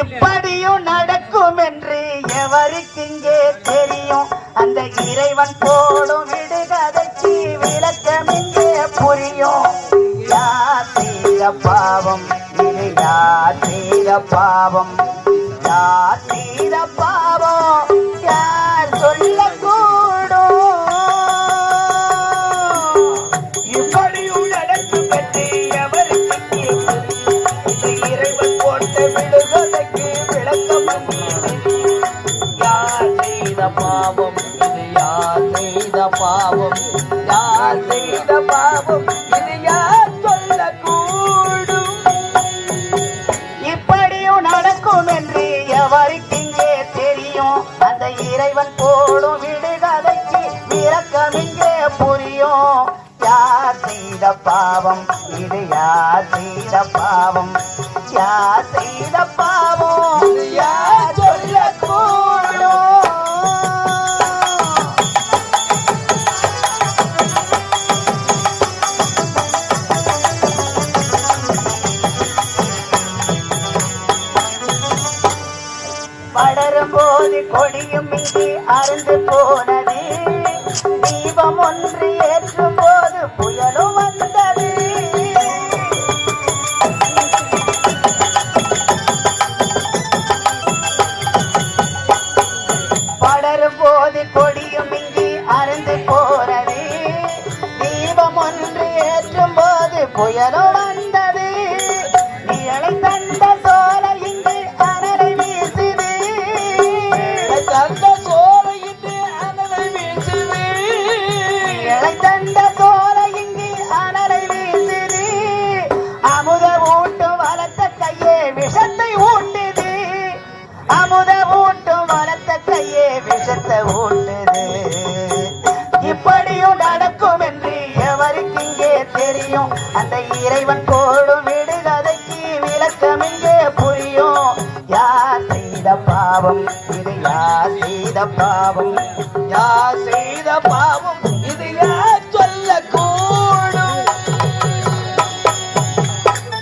இப்படியும் நடக்கும் என்று எவருக்கு இங்கே தெரியும்? அந்த இறைவன் போடும் விடுகதைக்கு விளக்கம் இங்கே புரியும்? யாத்திர பாவம் இது யாத்திர பாவம் யாத்திர பாவம். பாவம். யார் செய்த பாவம் இது யார் சொல்லக்கூடும்? இப்படியும் நடக்கும் என்று எவருக்கு இங்கே தெரியும்? அந்த இறைவன் போடும் விடுகதைக்கு விளக்கம் இங்கே புரியும்? யார் செய்த பாவம்? இது யார் செய்த பாவம்? யார் செய்த பாவம் படரும் கொடியும் இங்கே அருந்து போனது. தீபம் ஒன்று ஏற்றும் போது புயலும் வந்தது. படரும் போது கொடியும் இங்கே அருந்து போனது. தீபம் ஒன்று ஏற்றும் போது புயலும் விஷத்தை இப்படியும் நடக்கும் என்று எவருக்கு இங்கே தெரியும்? அந்த இறைவன் போடும் விடுகதைக்கு விளக்கம் இங்கே புரியும். யார் செய்த பாவம்? இது யார் செய்த பாவம்? யார் செய்த பாவம்?